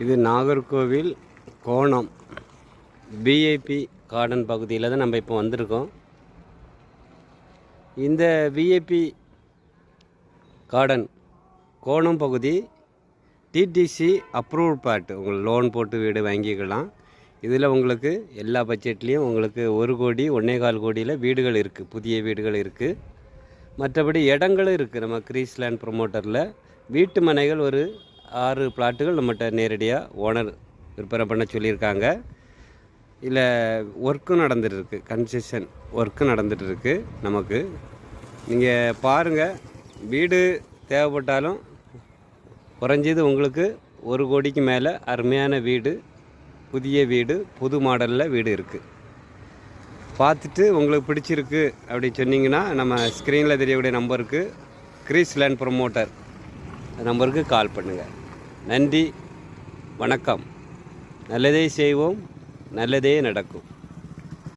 இது நாகர்கோவில் கோணம். VIP garden பகுதியில் தான் நம்ம இப்போ வந்திருக்கோம். இந்த விஐபி கார்டன் கோணம் பகுதி டிடிசி அப்ரூவ் பார்ட் உங்களுக்கு லோன் போட்டு வீடு வாங்கிக்கலாம். இதில் உங்களுக்கு எல்லா பட்ஜெட்லேயும் உங்களுக்கு ஒரு கோடி ஒன்றே கால் கோடியில் வீடுகள் இருக்குது புதிய வீடுகள் இருக்குது மற்றபடி இடங்களும் இருக்குது நம்ம கிரீஸ்லேண்ட் ப்ரொமோட்டரில் வீட்டு மனைகள் ஒரு ஆறு பிளாட்டுகள் நம்மகிட்ட நேரடியாக ஓனர் விற்பனை பண்ண சொல்லியிருக்காங்க. இல்லை ஒர்க்கும் நடந்துகிட்ருக்கு கன்ஸ்ட்ரக்ஷன் ஒர்க்கும் நடந்துகிட்ருக்கு நமக்கு. நீங்கள் பாருங்கள் வீடு தேவைப்பட்டாலும் குறைஞ்சது உங்களுக்கு ஒரு கோடிக்கு மேலே அருமையான வீடு புதிய வீடு புது மாடலில் வீடு இருக்குது பார்த்துட்டு உங்களுக்கு பிடிச்சிருக்கு அப்படி சொன்னீங்கன்னா நம்ம ஸ்க்ரீனில் தெரியக்கூடிய நம்பருக்கு கிரீஸ் லேண்ட் ப்ரொமோட்டர் நம்பருக்கு கால் பண்ணுங்கள் நன்றி வணக்கம். நல்லதே செய்வோம் நல்லதே நடக்கும்.